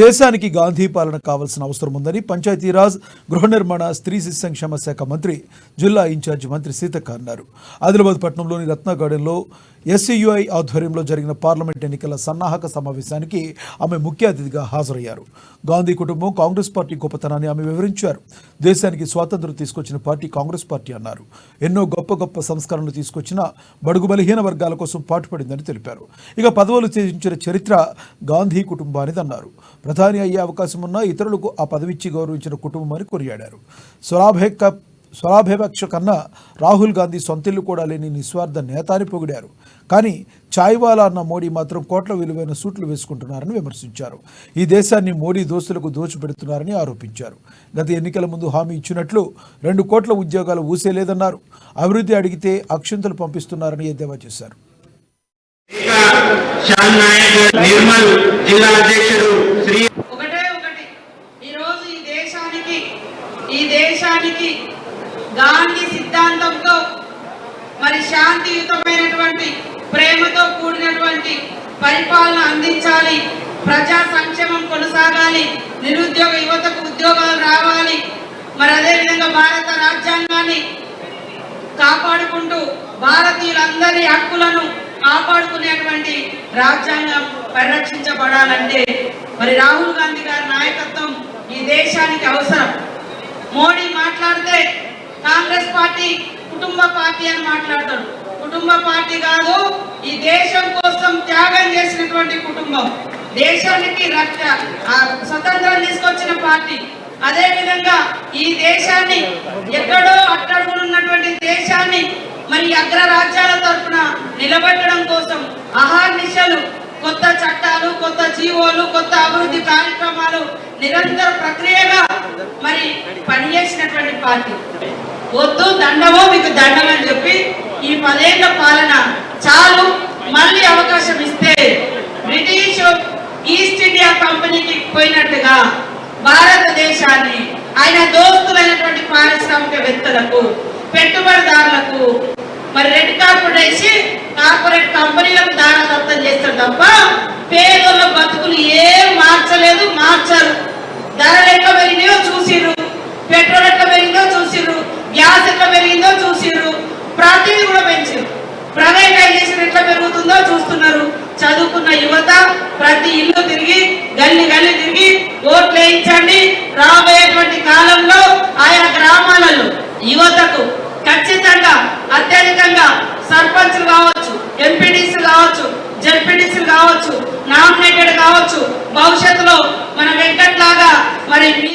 దేశానికి గాంధీ పాలన కావాల్సిన అవసరం ఉందని పంచాయతీరాజ్ గృహ నిర్మాణ స్త్రీ శిశు సంక్షేమ శాఖ మంత్రి జిల్లా ఇన్ఛార్జి మంత్రి సీతక్క అన్నారు. ఆదిలాబాద్ పట్టణంలోని రత్న గార్డెన్లో ఎస్సీయుఐ ఆధ్వర్యంలో జరిగిన పార్లమెంట్ ఎన్నికల సన్నాహక సమావేశానికి ఆమె ముఖ్య అతిథిగా హాజరయ్యారు. గాంధీ కుటుంబం కాంగ్రెస్ పార్టీ గొప్పతనాన్ని ఆమె వివరించారు. దేశానికి స్వాతంత్రం తీసుకొచ్చిన పార్టీ కాంగ్రెస్ పార్టీ అన్నారు. ఎన్నో గొప్ప గొప్ప సంస్కరణలు తీసుకొచ్చిన బడుగు బలహీన వర్గాల కోసం పాటుపడిందని తెలిపారు. ఇక పదవులు త్యజించిన చరిత్ర గాంధీ కుటుంబానిదన్నారు. ప్రధాని అయ్యే అవకాశం ఉన్నా ఇతరులకు ఆ పదవిచ్చి గౌరవించిన కుటుంబం అని కొనియాడారు. స్వరాభేక స్వలాభేపక్ష కన్నా రాహుల్ గాంధీ సొంతిల్లు కూడా లేని నిస్వార్థ నేతని పొగిడారు. కానీ చాయ్వాలా అన్న మోడీ మాత్రం కోట్ల విలువైన సూట్లు వేసుకుంటున్నారని విమర్శించారు. ఈ దేశాన్ని మోడీ దోస్తులకు దోచిపెడుతున్నారని ఆరోపించారు. గత ఎన్నికల ముందు హామీ ఇచ్చినట్లు రెండు కోట్ల ఉద్యోగాలు ఊసేలేదన్నారు అభివృద్ధి అడిగితే అక్షంతలు పంపిస్తున్నారని ఎద్దేవా చేశారు. నిర్మల్ జిల్లా అధ్యక్షుడు దేశానికి ఈ దేశానికి గాంధీ సిద్ధాంతంతో మరి శాంతియుతమైనటువంటి ప్రేమతో కూడినటువంటి పరిపాలన అందించాలి. ప్రజా సంక్షేమం కొనసాగాలి. నిరుద్యోగ యువతకు ఉద్యోగాలు రావాలి. మరి అదేవిధంగా భారత రాజ్యాంగాన్ని కాపాడుకుంటూ భారతీయులందరి హక్కులను కాపాడుకునేటువంటి రాజ్యాంగం పరిరక్షించబడాలంటే మరి రాహుల్ గాంధీ గారి నాయకత్వం ఈ దేశానికి అవసరం. మోడీ మాట్లాడితే కాంగ్రెస్ పార్టీ కుటుంబ పార్టీ అని మాట్లాడతాడు. కుటుంబ పార్టీ కాదు ఈ దేశం కోసం త్యాగం చేసినటువంటి కుటుంబం. దేశానికి రక్ష ఆ స్వతంత్రం తీసుకొచ్చిన పార్టీ. అదే విధంగా ఈ దేశాన్ని ఎక్కడో అట్టడుగునున్నటువంటి దేశాన్ని మరి అగ్ర కొత్త కొత్త అభివృద్ధి కార్యక్రమాలు నిరంతర ప్రక్రియగా మరి పనిచేసినటువంటి పార్టీ. వద్దు దండమో మీకు దండం అని చెప్పి ఈ పదేళ్ళ పాలన చాలు. మళ్ళీ అవకాశం ఇస్తే బ్రిటిష్ ఈస్ట్ ఇండియా కంపెనీకి పోయినట్టుగా భారతదేశాన్ని ఆయన దోస్తులైనటువంటి పారిశ్రామికవేత్తలకు పెట్టుబడిదారులకు మరి రెడ్ కార్పొరేట్ వేసి కార్పొరేట్ కంపెనీలకు దారాదత్తం చేస్తారు తప్ప పేదల జరుగుతుందో చూస్తున్నారు. చదువుకున్న యువత ప్రతి ఇల్లు తిరిగి గల్లి గల్లి తిరిగి ఓట్లు వేయించండి. రాబోయేటువంటి కాలంలో ఆయా గ్రామాలలో యువతకు ఖచ్చితంగా అత్యధికంగా సర్పంచ్లు కావచ్చు ఎంపీడీసీ కావచ్చు జడ్పీడీ